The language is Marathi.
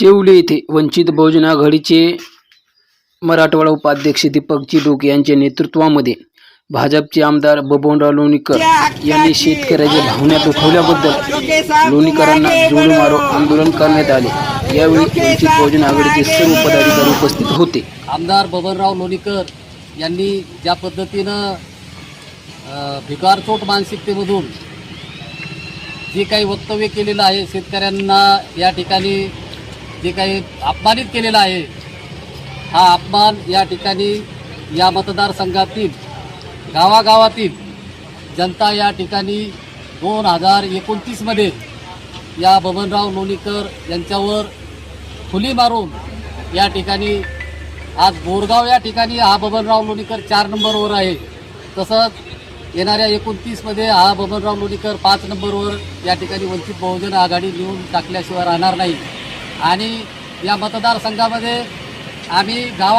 शेवले येथे वंचित बहुजन आघाडीचे मराठवाडा उपाध्यक्ष दीपक चिडूक यांच्या नेतृत्वामध्ये भाजपचे आमदार बबनराव लोणीकर यांनी शेतकऱ्याच्या भावना दुखवल्याबद्दल लोणीकरांना जोडू मारो आंदोलन करण्यात आले. यावेळी वंचित बहुजन आघाडीचे सर्व पदाधिकारी उपस्थित होते. आमदार बबनराव लोणीकर यांनी ज्या पद्धतीनं भिकारचोट मानसिकतेमधून जे काही वक्तव्य केलेलं आहे शेतकऱ्यांना या ठिकाणी जे काही अपमानित केलेलं आहे हा अपमान या ठिकाणी या मतदारसंघातील गावागावातील जनता या ठिकाणी दोन हजार एकोणतीसमध्ये या बबनराव लोणीकर यांच्यावर खुली मारून या ठिकाणी आज बोरगाव या ठिकाणी हा बबनराव लोणीकर चार नंबरवर आहे. तसंच येणाऱ्या एकोणतीसमध्ये हा बबनराव लोणीकर पाच नंबरवर या ठिकाणी वंचित बहुजन आघाडी लिहून टाकल्याशिवाय राहणार नाही. आणि या मतदारसंघामध्ये आम्ही गावा